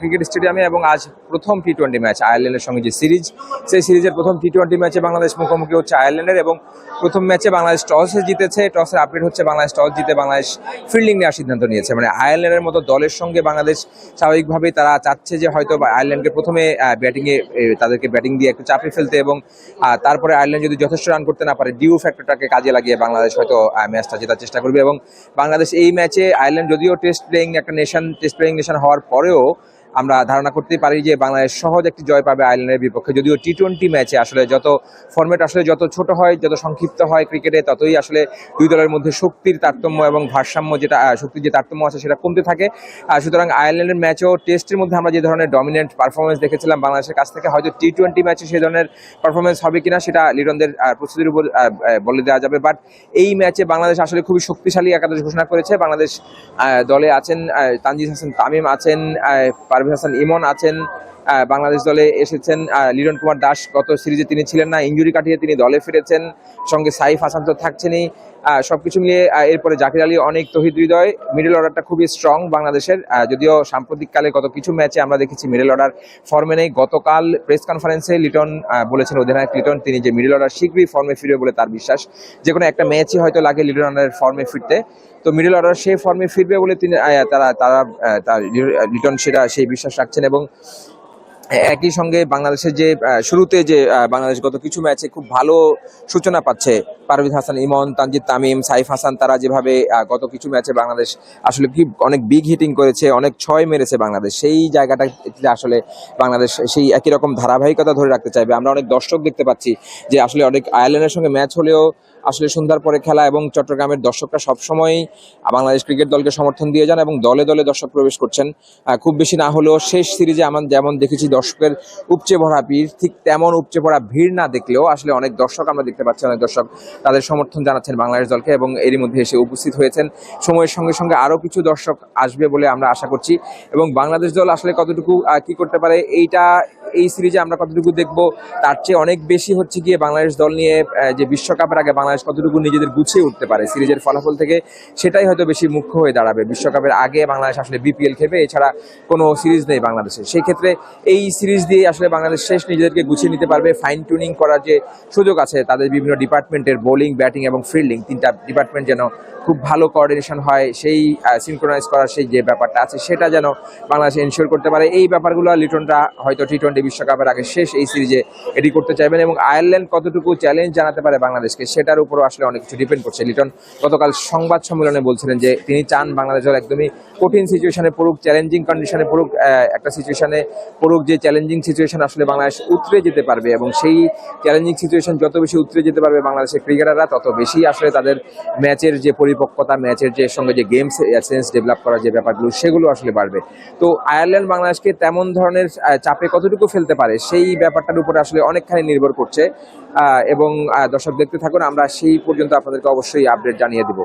Cricket স্টেডিয়ামে এবং আজ প্রথম টি টোয়েন্টি ম্যাচ আয়ারল্যান্ডের সঙ্গে যে সিরিজ, সেই সিরিজের প্রথম টি টোয়েন্টি ম্যাচে বাংলাদেশ মুখোমুখি হচ্ছে আয়ারল্যান্ডের এবং প্রথম ম্যাচে বাংলাদেশ টসে জিতেছে টসের আপডেট হচ্ছে বাংলাদেশ টস জিতে বাংলাদেশ ফিল্ডিং নেওয়ার সিদ্ধান্ত নিয়েছে। মানে আয়ারল্যান্ডের মতো দলের সঙ্গে বাংলাদেশ স্বাভাবিকভাবেই তারা চাচ্ছে যে হয়তো আয়ারল্যান্ডকে প্রথমে ব্যাটিংয়ে তাদেরকে ব্যাটিং দিয়ে একটু চাপে ফেলতে এবং তারপরে আয়ারল্যান্ড যদি যথেষ্ট রান করতে না পারে ডিউ ফ্যাক্টরটাকে কাজে লাগিয়ে বাংলাদেশ হয়তো ম্যাচটা জেতার চেষ্টা করবে এবং বাংলাদেশ এই ম্যাচে আয়ারল্যান্ড যদিও টেস্ট প্লেয়িং একটা নেশন টেস্ট প্লেয়িং নেশন হওয়ার পরেও আমরা ধারণা করতে পারি যে বাংলাদেশ সহজ একটি জয় পাবে আয়ারল্যান্ডের বিপক্ষে। যদিও টি টোয়েন্টি ম্যাচে আসলে যত ফরম্যাট আসলে যত ছোট হয় যত সংক্ষিপ্ত হয় ক্রিকেটে ততই আসলে দুই দলের মধ্যে শক্তির তারতম্য এবং ভারসাম্য যেটা শক্তির যে তারতম্য আছে সেটা কমতে থাকে। সুতরাং আয়ারল্যান্ডের ম্যাচও টেস্টের মধ্যে আমরা যে ধরনের ডমিনেন্ট পারফরমেন্স দেখেছিলাম বাংলাদেশের কাছ থেকে হয়তো টি টোয়েন্টি ম্যাচে সেই ধরনের পারফরমেন্স হবে কিনা সেটা লিটনদের আহ, প্রস্তুতির উপর বলে দেওয়া যাবে। বাট এই ম্যাচে বাংলাদেশ আসলে খুবই শক্তিশালী একাদশ ঘোষণা করেছে। বাংলাদেশ দলে আছেন আহ, তানজিদ হাসান তামিম আছেন আহ, পারভেজ হাসান ইমন আছেন বাংলাদেশ দলে এসেছেন লিটন কুমার দাস গত সিরিজে তিনি ছিলেন না, ইঞ্জুরি কাটিয়ে তিনি দলে ফিরেছেন, সঙ্গে সাইফ হাসান তো থাকছেনই। সবকিছু মিলিয়ে এরপরে জাকির আলী অনেক তহিদ হৃদয়। মিডল অর্ডারটা খুবই স্ট্রং বাংলাদেশের যদিও সাম্প্রতিককালে গত কিছু ম্যাচে আমরা দেখেছি মিডল অর্ডার ফর্মে নেই। গতকাল প্রেস কনফারেন্সে লিটন বলেছেন, অধিনায়ক লিটন, তিনি যে মিডল অর্ডার শীঘ্রই ফর্মে ফিরবে বলে তার বিশ্বাস। যে কোনো একটা ম্যাচই হয়তো লাগে লিটন অর্ডারের ফর্মে ফিরতে। তো মিডল অর্ডার সেই ফর্মে ফিরবে বলে তিনি তারা তারা, লিটন সেটা সেই বিশ্বাস রাখছেন এবং একই সঙ্গে বাংলাদেশের যে শুরুতে যে বাংলাদেশ গত কিছু ম্যাচে খুব ভালো সূচনা পাচ্ছে, পারভেজ হাসান, ইমন, তানজিদ তামিম, সাইফ হাসান, তারা যেভাবে গত কিছু ম্যাচে বাংলাদেশ আসলে কি, অনেক বিগ হিটিং করেছে, অনেক ছয় মেরেছে বাংলাদেশ, সেই জায়গাটা আসলে বাংলাদেশ সেই একই রকম ধারাবাহিকতা ধরে রাখতে চাইবে। আমরা অনেক দর্শক দেখতে পাচ্ছি যে আসলে অনেক আয়ারল্যান্ডের সঙ্গে ম্যাচ হলেও আসলে সন্ধ্যার পরে খেলা এবং চট্টগ্রামের দর্শকরা সবসময়ই বাংলাদেশ ক্রিকেট দলকে সমর্থন দিয়ে যান এবং দলে দলে দর্শক প্রবেশ করছেন। খুব বেশি না হলেও শেষ সিরিজে আমার যেমন দেখেছি দর্শকের উপচে ভরা ভিড়, ঠিক তেমন উপচে ভরা ভিড় না দেখলেও আসলে অনেক দর্শক আমরা দেখতে পাচ্ছি, অনেক দর্শক তাদের সমর্থন জানাচ্ছেন বাংলাদেশ দলকে এবং এরই মধ্যে এসে উপস্থিত হয়েছেন। সময়ের সঙ্গে সঙ্গে আরও কিছু দর্শক আসবে বলে আমরা আশা করছি এবং বাংলাদেশ দল আসলে কতটুকু কি করতে পারে, এইটা এই সিরিজে আমরা কতটুকু দেখব, তার চেয়ে অনেক বেশি হচ্ছে গিয়ে বাংলাদেশ দল নিয়ে যে বিশ্বকাপের আগে বাংলাদেশ কতটুকু নিজেদের গুছিয়ে উঠতে পারে, সিরিজের ফলাফল থেকে সেটাই হয়তো বেশি মুখ্য হয়ে দাঁড়াবে। বিশ্বকাপের আগে বাংলাদেশ আসলে বিপিএল খেলবে, এছাড়া কোনো সিরিজ নেই বাংলাদেশে। সেই ক্ষেত্রে এই সিরিজ দিয়ে আসলে বাংলাদেশ শেষ নিজেদেরকে গুছিয়ে নিতে পারবে। ফাইন টিউনিং করার যে সুযোগ আছে, তাদের বিভিন্ন ডিপার্টমেন্টের বোলিং ব্যাটিং এবং ফিল্ডিং তিনটা ডিপার্টমেন্ট যেন খুব ভালো কোঅর্ডিনেশন হয়, সেই সিনক্রোনাইজ করার সেই যে ব্যাপারটা আছে, সেটা যেন বাংলাদেশ এনশিওর করতে পারে। এই ব্যাপারগুলো লিটনরা হয়তো টি টোয়েন্টি বিশ্বকাপের আগে শেষ এই সিরিজে এটি করতে চাইবেন এবং আয়ারল্যান্ড কতটুকু চ্যালেঞ্জ জানাতে পারে বাংলাদেশকে সেটার উপরও আসলে অনেক কিছু ডিপেন্ড করছে। লিটন, গতকাল সংবাদ সম্মেলনে বলছিলেন যে তিনি চান বাংলাদেশ একদমই কঠিন সিচুয়েশনে পড়ুক চ্যালেঞ্জিং কন্ডিশনে পড়ুক একটা সিচুয়েশনে পড়ুক যে চ্যালেঞ্জিং সিচুয়েশন আসলে বাংলাদেশ উতরে যেতে পারবে এবং সেই চ্যালেঞ্জিং সিচুয়েশন যত বেশি উতরে যেতে পারবে বাংলাদেশের ক্রিকেটাররা, তত বেশি আসলে তাদের ম্যাচের যে পরিপক্কতা ম্যাচের যে সঙ্গে যে গেমস সেন্স ডেভেলপ করার যে ব্যাপারগুলো, সেগুলো আসলে বাড়বে। তো আয়ারল্যান্ড বাংলাদেশকে তেমন ধরনের চাপে কতটুকু ফেলতে পারে। সেই ব্যাপারটার উপরে আসলে অনেকখানি নির্ভর করছে। এবং দর্শক দেখতে থাকুন, আমরা সেই পর্যন্ত আপনাদেরকে অবশ্যই আপডেট জানিয়ে দিব।